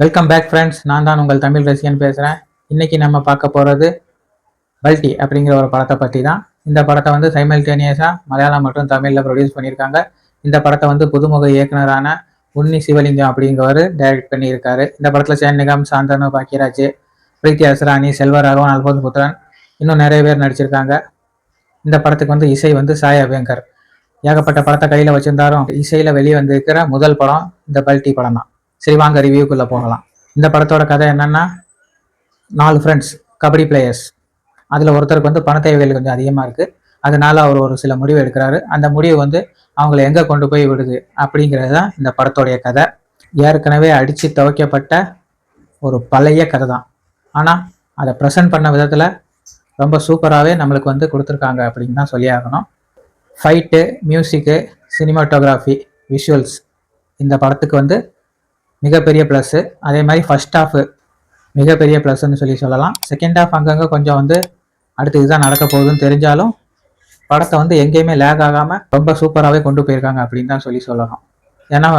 Welcome back friends நான் தான் உங்கள் தமிழ் ரசிகன் பேசுகிறேன் இன்றைக்கி நம்ம பார்க்க போகிறது பல்டி அப்படிங்கிற ஒரு படத்தை பற்றி தான் இந்த படத்தை வந்து சைமல்டேனியஸாக மலையாளம் மற்றும் தமிழில் ப்ரொடியூஸ் பண்ணியிருக்காங்க. இந்த படத்தை வந்து புதுமுக இயக்குனரான உன்னி சிவலிங்கம் அப்படிங்கிறவர் டைரக்ட் பண்ணியிருக்காரு. இந்த படத்தில் சேன்னிகம் சாந்தனு பாக்கியராஜ் பிரீத்தி அசராணி செல்வராகவன் அல்போன் புத்திரன் இன்னும் நிறைய பேர் நடிச்சிருக்காங்க. இந்த படத்துக்கு வந்து இசை வந்து சாய் அபியங்கர் ஏகப்பட்ட படத்தை கையில் வச்சிருந்தாலும் இசையில் வெளியே வந்திருக்கிற முதல் படம் இந்த பல்டி படம் தான் சரி வாங்க ரிவ்யூக்குள்ளே போகலாம். இந்த படத்தோட கதை என்னன்னா நாலு ஃப்ரெண்ட்ஸ் கபடி பிளேயர்ஸ் அதில் ஒருத்தருக்கு வந்து பண தேவைகள் கொஞ்சம் அதிகமாக இருக்குது அதனால அவர் ஒரு சில முடிவு எடுக்கிறாரு. அந்த முடிவு வந்து அவங்கள எங்கே கொண்டு போய் விடுது அப்படிங்கிறது தான் இந்த படத்தோடைய கதை. ஏற்கனவே அடித்து துவைக்கப்பட்ட ஒரு பழைய கதை தான். ஆனால் அதை ப்ரெசென்ட் பண்ண விதத்தில் ரொம்ப சூப்பராகவே நம்மளுக்கு வந்து கொடுத்துருக்காங்க அப்படின்னு தான் சொல்லி ஆகணும். ஃபைட்டு மியூசிக்கு சினிமாட்டோகிராஃபி விஷுவல்ஸ் இந்த படத்துக்கு வந்து மிகப்பெரிய ப்ளஸ்ஸு அதே மாதிரி ஃபர்ஸ்ட் ஹாஃப் மிகப்பெரிய ப்ளஸ்ன்னு சொல்லி சொல்லலாம். செகண்ட் ஹாஃப் அங்கங்கே கொஞ்சம் வந்து அடுத்து இதுதான் நடக்க போகுதுன்னு தெரிஞ்சாலும் படத்தை வந்து எங்கேயுமே லேக் ஆகாமல் ரொம்ப சூப்பராகவே கொண்டு போயிருக்காங்க அப்படின்னு தான் சொல்லி சொல்லலாம். ஏன்னா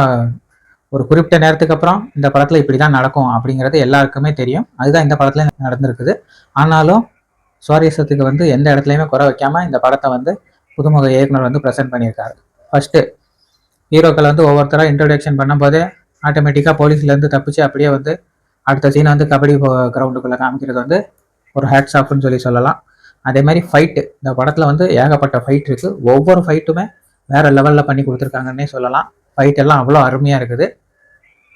ஒரு குறிப்பிட்ட நேரத்துக்கு அப்புறம் இந்த படத்தில் இப்படி தான் நடக்கும் அப்படிங்கிறது எல்லாருக்குமே தெரியும். அதுதான் இந்த படத்துல நடந்திருக்குது. ஆனாலும் சுவாரஸ்யத்துக்கு வந்து எந்த இடத்துலையுமே குறை வைக்காமல் இந்த படத்தை வந்து புதுமுக இயக்குனர் வந்து ப்ரெசென்ட் பண்ணியிருக்காரு. ஃபர்ஸ்ட்டு ஹீரோக்களை வந்து ஒவ்வொருத்தராக இன்ட்ரடக்ஷன் பண்ணும்போதே ஆட்டோமேட்டிக்காக போலீஸ்லேருந்து தப்பிச்சு அப்படியே வந்து அடுத்த சீனை வந்து கபடி கிரவுண்டுக்குள்ளே காமிக்கிறது வந்து ஒரு ஹேட்ஸ் ஆஃப்னு சொல்லி சொல்லலாம். அதே மாதிரி ஃபைட்டு இந்த படத்தில் வந்து ஏகப்பட்ட ஃபைட் இருக்குது ஒவ்வொரு ஃபைட்டுமே வேறு லெவலில் பண்ணி கொடுத்துருக்காங்கன்னே சொல்லலாம். ஃபைட் எல்லாம் அவ்வளோ அருமையாக இருக்குது.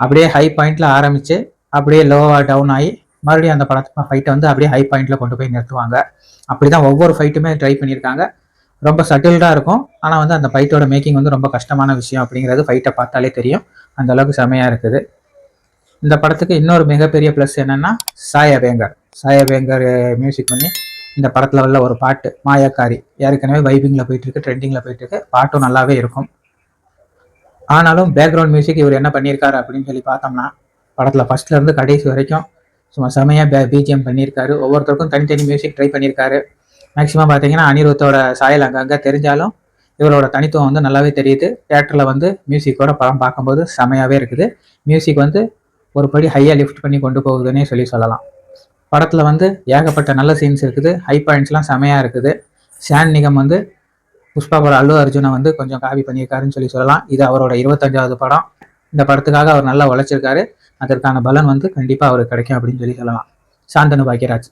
அப்படியே ஹை பாயிண்டில் ஆரம்பித்து அப்படியே லோவாக டவுன் ஆகி மறுபடியும் அந்த படத்தை ஃபைட்டை வந்து அப்படியே ஹை பாயிண்டில் கொண்டு போய் நிறுத்துவாங்க. அப்படி தான் ஒவ்வொரு ஃபைட்டுமே ட்ரை பண்ணியிருக்காங்க. ரொம்ப சட்டில்டாக இருக்கும். ஆனால் வந்து அந்த ஃபைட்டோட மேக்கிங் வந்து ரொம்ப கஷ்டமான விஷயம் அப்படிங்கிறது ஃபைட்டை பார்த்தாலே தெரியும். அந்த அளவுக்கு செமையாக இருக்குது. இந்த படத்துக்கு இன்னொரு மிகப்பெரிய ப்ளஸ் என்னென்னா சாய வேங்கர் சாய வேங்கர் மியூசிக் பண்ணி இந்த படத்தில் உள்ள ஒரு பாட்டு மாயக்காரி. ஏற்கனவே வைபிங்கில் போயிட்டுருக்கு ட்ரெண்டிங்கில் போயிட்டுருக்கு. பாட்டும் நல்லாவே இருக்கும். ஆனாலும் பேக்ரவுண்ட் மியூசிக் இவர் என்ன பண்ணியிருக்காரு அப்படின்னு சொல்லி பார்த்தோம்னா படத்தில் ஃபஸ்ட்லேருந்து கடைசி வரைக்கும் சும்மா செமையாக பே பிஜிஎம் பண்ணியிருக்காரு. ஒவ்வொருத்தருக்கும் தனித்தனி மியூசிக் ட்ரை பண்ணியிருக்காரு. மேக்ஸிமம் பார்த்தீங்கன்னா அனிருத்தோட சாயல் அங்கங்கே தெரிஞ்சாலும் இவரோட தனித்துவம் வந்து நல்லாவே தெரியுது. தேட்டரில் வந்து மியூசிக்கோட படம் பார்க்கும்போது செமையாகவே இருக்குது. மியூசிக் வந்து ஒரு படி ஹையாக லிஃப்ட் பண்ணி கொண்டு போகுதுன்னே சொல்லி சொல்லலாம். படத்தில் வந்து ஏகப்பட்ட நல்ல சீன்ஸ் இருக்குது. ஹை பாயிண்ட்ஸ்லாம் செமையாக இருக்குது. ஷான் நிகம் வந்து புஷ்பா அல்லு அர்ஜுனை வந்து கொஞ்சம் காப்பி பண்ணியிருக்காருன்னு சொல்லி சொல்லலாம். இது அவரோட இருபத்தஞ்சாவது படம். இந்த படத்துக்காக அவர் நல்லா உழைச்சிருக்காரு. அதற்கான பலன் வந்து கண்டிப்பாக அவருக்கு கிடைக்கும் அப்படின்னு சொல்லி சொல்லலாம். சாந்தனு பாக்கியராஜ்.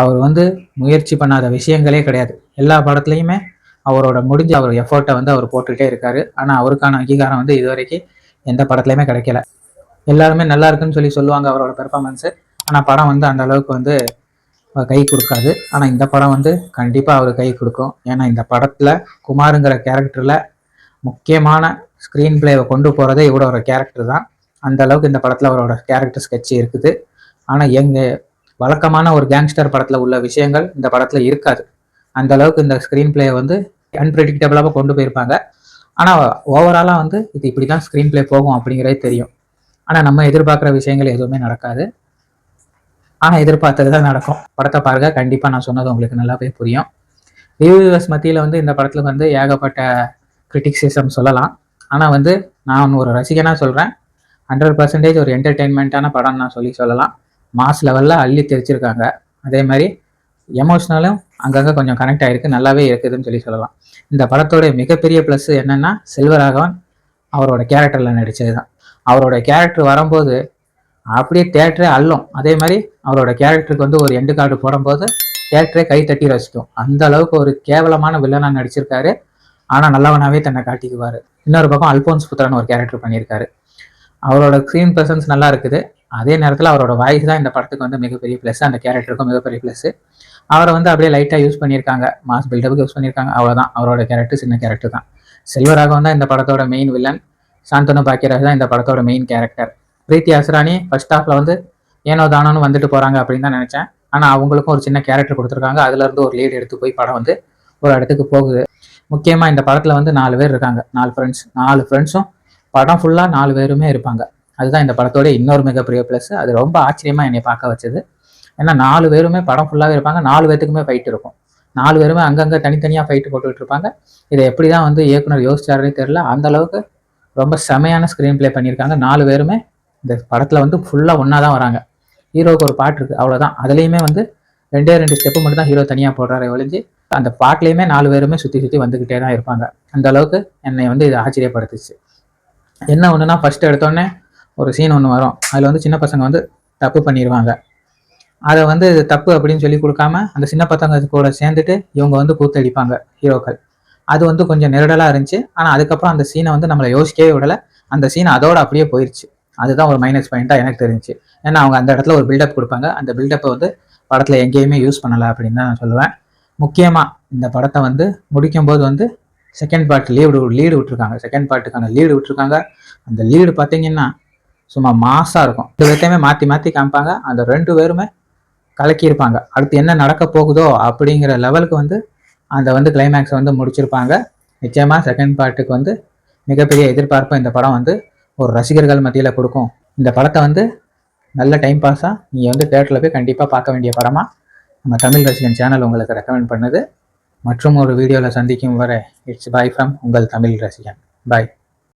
அவர் வந்து முயற்சி பண்ணாத விஷயங்களே கிடையாது. எல்லா படத்துலையுமே அவரோட முடிஞ்ச அவர் எஃபோர்ட்டை வந்து அவர் போட்டுக்கிட்டே இருக்காரு. ஆனால் அவருக்கான அங்கீகாரம் வந்து இது வரைக்கும் எந்த படத்துலையுமே கிடைக்கல. எல்லாருமே நல்லா இருக்குன்னு சொல்லி சொல்லுவாங்க அவரோட பெர்ஃபார்மன்ஸு ஆனால் படம் வந்து அந்த அளவுக்கு வந்து கை கொடுக்காது. ஆனால் இந்த படம் வந்து கண்டிப்பாக அவர் கை கொடுக்கும். ஏன்னா இந்த படத்தில் குமாருங்கிற கேரக்டரில் முக்கியமான ஸ்க்ரீன் பிளேவை கொண்டு போகிறதே இவரோட கேரக்டர் தான். அந்த அளவுக்கு இந்த படத்தில் அவரோட கேரக்டர் ஸ்கெட்ச் இருக்குது. ஆனால் எங்கள் வழக்கமான ஒரு கேங்ஸ்டர் படத்தில் உள்ள விஷயங்கள் இந்த படத்தில் இருக்காது. அந்த அளவுக்கு இந்த ஸ்க்ரீன் பிளே வந்து அன்பிரடிக்டபிளாக கொண்டு போயிருப்பாங்க. ஆனால் ஓவராலாக வந்து இது இப்படி தான் ஸ்க்ரீன் பிளே போகும் அப்படிங்கிறதே தெரியும். ஆனால் நம்ம எதிர்பார்க்குற விஷயங்கள் எதுவுமே நடக்காது. ஆனால் எதிர்பார்த்தது தான் நடக்கும். படத்தை பாருங்க. கண்டிப்பாக நான் சொன்னது உங்களுக்கு நல்லாவே புரியும். ரிவ்யூவர்ஸ் மத்தியில் வந்து இந்த படத்தில் வந்து ஏகப்பட்ட கிரிட்டிக்ஸிசம் சொல்லலாம். ஆனால் வந்து நான் ஒரு ரசிகனாக சொல்கிறேன் ஹண்ட்ரட் பர்சன்டேஜ் ஒரு என்டர்டெயின்மெண்ட்டான படம் நான் சொல்லி சொல்லலாம். மாஸ் லெவலில் அள்ளி தெரிச்சிருக்காங்க அதே மாதிரி எமோஷ்னலும் அங்கங்கே கொஞ்சம் கனெக்ட் ஆகிருக்கு நல்லாவே இருக்குதுன்னு சொல்லி சொல்லலாம். இந்த படத்தோடைய மிகப்பெரிய ப்ளஸ் என்னென்னா செல்வராகவன் அவரோட கேரக்டரில் நடித்தது தான் அவரோட கேரக்டர் வரும்போது அப்படியே தேட்டரே அள்ளும். அதே மாதிரி அவரோட கேரக்டருக்கு வந்து ஒரு எண்டு கார்டு போடும்போது தேட்டரே கை தட்டி ரசிக்கும். அந்த அளவுக்கு ஒரு கேவலமான வில்லனாக நடிச்சிருக்காரு. ஆனால் நல்லவனாகவே தன்னை காட்டிக்குவார். இன்னொரு பக்கம் அல்போன்ஸ் புத்திரன் ஒரு கேரக்டர் பண்ணியிருக்காரு. அவரோட ஸ்க்ரீன் ப்ரெசன்ஸ் நல்லா இருக்குது. அதே நேரத்தில் அவரோட வாய்ஸ் தான் இந்த படத்துக்கு வந்து மிகப்பெரிய ப்ளஸ் அந்த கேரக்டருக்கும் மிகப்பெரிய ப்ளஸ் அவரை வந்து அப்படியே லைட்டாக யூஸ் பண்ணியிருக்காங்க. மாஸ் பில்டப்புக்கு யூஸ் பண்ணியிருக்காங்க. அவ்வளோதான் அவரோட கேரக்டர் சின்ன கேரக்டர் தான். செல்வராகவன் தான் இந்த படத்தோட மெயின் வில்லன் சாந்தனு பாக்கியராஜ் தான் இந்த படத்தோட main character Preethi Asrani first ஹாஃபில் வந்து ஏனோ தானோன்னு வந்துட்டு போகிறாங்க அப்படின்னு தான் நினச்சேன். ஆனால் அவங்களுக்கும் ஒரு சின்ன கேரக்டர் கொடுத்துருக்காங்க. அதுலேருந்து ஒரு லீடு எடுத்து போய் படம் வந்து ஒரு இடத்துக்கு போகுது. முக்கியமாக இந்த படத்தில் வந்து நாலு பேர் இருக்காங்க. நாலு ஃப்ரெண்ட்ஸ் நாலு ஃப்ரெண்ட்ஸும் படம் ஃபுல்லாக நாலு பேருமே இருப்பாங்க. அதுதான் இந்த படத்தோட இன்னொரு மிகப்பெரிய ப்ளஸ் அது ரொம்ப ஆச்சரியமாக என்னை பார்க்க வச்சது. ஏன்னா நாலு பேருமே படம் ஃபுல்லாகவே இருப்பாங்க. நாலு பேர்த்துக்குமே ஃபைட் இருக்கும். நாலு பேருமே அங்கங்கே தனித்தனியாக ஃபைட்டு போட்டுக்கிட்டு இருப்பாங்க. இதை எப்படி தான் வந்து இயக்குனர் யோசிச்சாருன்னு தெரில அந்த அளவுக்கு ரொம்ப செமையான ஸ்க்ரீன் ப்ளே பண்ணியிருக்காங்க. நாலு பேருமே இந்த படத்தில் வந்து ஃபுல்லாக ஒன்றா தான் வராங்க. ஹீரோவுக்கு ஒரு பாட்டு இருக்குது அவ்வளோதான் அதுலேயுமே வந்து ரெண்டே ரெண்டு ஸ்டெப்பு மட்டும் தான் ஹீரோ தனியாக போடுறாரு ஒழிஞ்சு அந்த பாட்டிலையுமே நாலு பேருமே சுற்றி சுற்றி வந்துக்கிட்டே தான் இருப்பாங்க. அந்த அளவுக்கு என்னை வந்து இது ஆச்சரியப்படுத்துச்சு. என்ன ஒன்றுனா ஃபஸ்ட்டு எடுத்தோடனே ஒரு சீன் ஒன்று வரும். அதில் வந்து சின்ன பசங்க வந்து தப்பு பண்ணிடுவாங்க அதை வந்து இது தப்பு அப்படின்னு சொல்லி கொடுக்காம அந்த சின்ன பசங்க கூட சேர்ந்துட்டு இவங்க வந்து கூத்தடிப்பாங்க ஹீரோக்கள். அது வந்து கொஞ்சம் நெருடலாக இருந்துச்சு. ஆனால் அதுக்கப்புறம் அந்த சீனை வந்து நம்மளை யோசிக்கவே விடலை. அந்த சீன் அதோட அப்படியே போயிடுச்சு அதுதான் ஒரு மைனஸ் பாயிண்ட்டாக எனக்கு தெரிஞ்சுச்சு. ஏன்னா அவங்க அந்த இடத்துல ஒரு பில்டப் கொடுப்பாங்க. அந்த பில்டப்பை வந்து படத்தில் எங்கேயுமே யூஸ் பண்ணலை அப்படின்னு தான் நான் சொல்லுவேன். முக்கியமாக இந்த படத்தை வந்து முடிக்கும்போது வந்து செகண்ட் பார்ட் லீடு லீடு விட்டுருக்காங்க. செகண்ட் பார்ட்டுக்கான லீடு விட்டுருக்காங்க. அந்த லீடு பார்த்தீங்கன்னா சும்மா மாசாக இருக்கும். இது விதத்தையுமே மாற்றி மாற்றி காமிப்பாங்க. அந்த ரெண்டு பேருமே கலக்கியிருப்பாங்க. அடுத்து என்ன நடக்க போகுதோ அப்படிங்கிற லெவலுக்கு வந்து அந்த வந்து கிளைமேக்ஸை வந்து முடிச்சிருப்பாங்க. நிச்சயமாக செகண்ட் பார்ட்டுக்கு வந்து மிகப்பெரிய எதிர்பார்ப்பு இந்த படம் வந்து ஒரு ரசிகர்கள் மத்தியில் கொடுக்கும். இந்த படத்தை வந்து நல்ல டைம் பாஸாக நீங்கள் வந்து தேட்டரில் போய் கண்டிப்பாக பார்க்க வேண்டிய படமாக நம்ம தமிழ் ரசிகன் சேனல் உங்களுக்கு ரெக்கமெண்ட் பண்ணுது. மற்றும் ஒரு வீடியோவில் சந்திக்கும் வரை இட்ஸ் பாய் ஃப்ரம் உங்கள் தமிழ் ரசிகன். பாய்